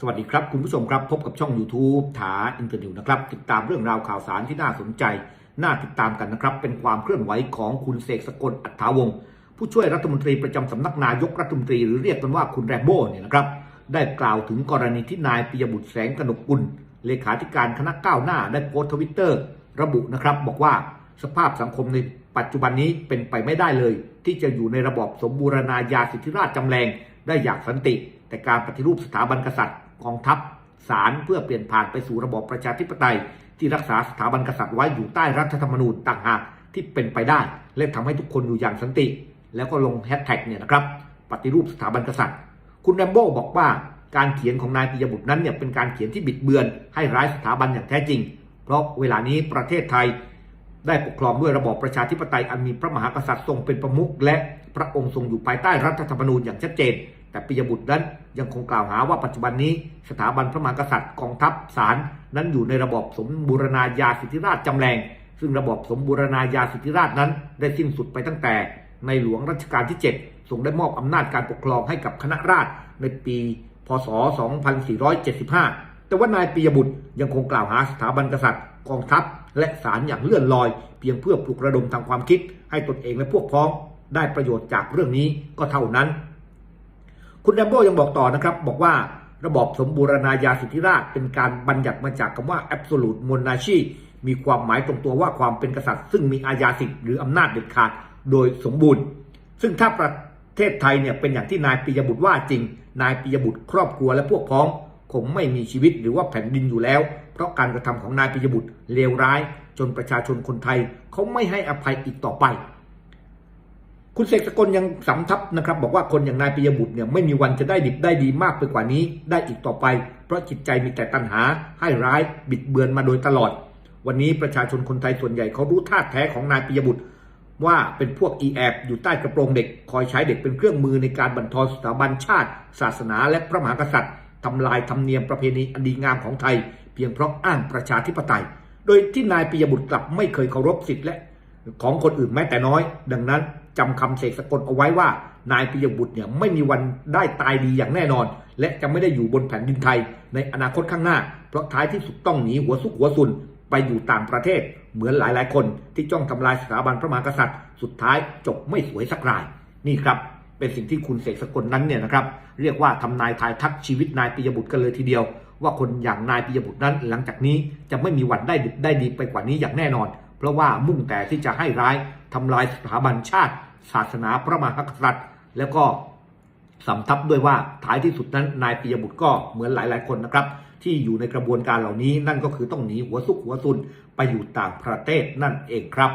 สวัสดีครับ คุณผู้ชมครับพบกับช่อง YouTube ถาอินเตอร์นิวนะครับ ติดตามเรื่องราวข่าวสารที่น่าสนใจ น่าติดตามกันนะครับ เป็นความเคลื่อนไหวของคุณเสกสกลอัฏฐาวงศ์ผู้ช่วยรัฐมนตรีประจำสำนักนายกรัฐมนตรีหรือเรียกกันว่าคุณแรมโบ้เนี่ยนะครับ ได้กล่าวถึงกรณีที่นายปิยบุตรแสงกนกกุลเลขาธิการคณะก้าวหน้าได้โพสต์ทวิตเตอร์ระบุนะครับ บอกว่าสภาพสังคมในปัจจุบันนี้เป็นไปไม่ได้เลย ที่จะอยู่ในระบอบสมบูรณาญาสิทธิราชจำแรงได้อย่างสันติ แต่การปฏิรูปสถาบันกษัตริย์ กองทัพศาลเพื่อเปลี่ยนผ่านไปสู่ระบอบประชาธิปไตย ที่รักษาสถาบันกษัตริย์ไว้อยู่ใต้รัฐธรรมนูญต่างหากที่เป็นไปได้ และทำให้ทุกคนอยู่อย่างสันติ แล้วก็ลงแฮชแท็กเนี่ยนะครับปฏิรูปสถาบันกษัตริย์ คุณแรมโบ้บอกว่าการเขียนของนายปิยบุตรนั้นเนี่ยเป็นการเขียนที่บิดเบือน ให้ร้ายสถาบันอย่างแท้จริง เพราะเวลานี้ประเทศไทย ได้ปกครองด้วยระบอบประชาธิปไตยอันมีพระมหากษัตริย์ทรงเป็นประมุขและพระองค์ทรงอยู่ภายใต้รัฐธรรมนูญอย่างชัดเจน แต่ปิยบุตรนั้นยังคงกล่าวหาว่าปัจจุบันนี้สถาบันพระมหากษัตริย์กองทัพศาลนั้นอยู่ในระบอบสมบูรณาญาสิทธิราชจำแรง ซึ่งระบอบสมบูรณาญาสิทธิราชนั้น ได้สิ้นสุดไปตั้งแต่ ในหลวงรัชกาลที่ 7 ทรงได้มอบอำนาจการปกครองให้กับคณะราษฎรในปี พศ 2475 แต่ว่านายปิยบุตรยังคงกล่าวหาสถาบันกษัตริย์ กองทัพและศาลอย่างเลื่อนลอย เพียงเพื่อปลุกระดมทางความคิด ให้ตนเองและพวกพ้อง ได้ประโยชน์จากเรื่องนี้ก็เท่านั้น คุณแรมโบยังบอกต่อนะครับ บอกว่าระบอบสมบูรณาญาสิทธิราชเป็นการบัญญัติมาจากคำว่า absolute monarchy มีความหมายตรงตัวว่าความเป็นกษัตริย์ ซึ่งมีอาญาสิทธิ์หรืออำนาจเด็ดขาดโดยสมบูรณ์ ซึ่งถ้าประเทศไทยเนี่ยเป็นอย่างที่นายปิยบุตรว่าจริง นายปิยบุตรครอบครัวและพวกพ้องคงไม่มีชีวิตหรือว่าแผ่นดินอยู่แล้ว เพราะการกระทำของนายปิยบุตรเลวร้าย จนประชาชนคนไทยเขาไม่ให้อภัยอีกต่อไป คุณเสกสกลยังสำทับนะครับ บอกว่าคนอย่างนายปิยบุตรเนี่ยไม่มีวันจะได้ดิบได้ดีมากไปกว่านี้ ได้อีกต่อไป เพราะจิตใจมีแต่ตัณหา ให้ร้ายบิดเบือนมาโดยตลอด วันนี้ประชาชนคนไทยส่วนใหญ่เขารู้ท่าแท้ของนายปิยบุตร ว่าเป็นพวกอีแอบอยู่ใต้กระโปรงเด็ก คอยใช้เด็กเป็นเครื่องมือในการบั่นทอนสถาบันชาติ ศาสนาและพระมหากษัตริย์ทำลายธรรมเนียมประเพณีอันดีงามของไทย เพียงเพราะอ้างประชาธิปไตย โดยที่นายปิยบุตรกลับไม่เคยเคารพสิทธิและของคนอื่นแม้แต่น้อย ดังนั้น จำคำเสกสกลเอาไว้ว่านายปิยบุตรเนี่ยไม่มีวันได้ตายดีอย่างแน่นอน และจะไม่ได้อยู่บนแผ่นดินไทย ในอนาคตข้างหน้า เพราะท้ายที่สุดต้องหนีหัวซุกหัวซุนไปอยู่ต่างประเทศ เหมือนหลายๆ คนที่จ้องทำลายสถาบันพระมหากษัตริย์ สุดท้ายจบไม่สวยสักราย นี่ครับเป็นสิ่งที่คุณเสกสกลนั้นเนี่ยนะครับเรียกว่าทำนายทายทักชีวิตนายปิยบุตรกันเลยทีเดียว ว่าคนอย่างนายปิยบุตรนั้น หลังจากนี้จะไม่มีวันได้ดิบได้ดีไปกว่านี้อย่างแน่นอน เพราะว่ามุ่งแต่ที่จะให้ร้ายทำลายสถาบันชาติ ศาสนาพระมหากษัตริย์ แล้วก็สำทับด้วยว่าท้ายที่สุดนั้นนายปิยบุตรก็เหมือนหลาย ๆ คนนะครับ ที่อยู่ในกระบวนการเหล่านี้นั่นก็คือต้องหนีหัวซุกหัวซุนไปอยู่ต่างประเทศนั่นเองครับ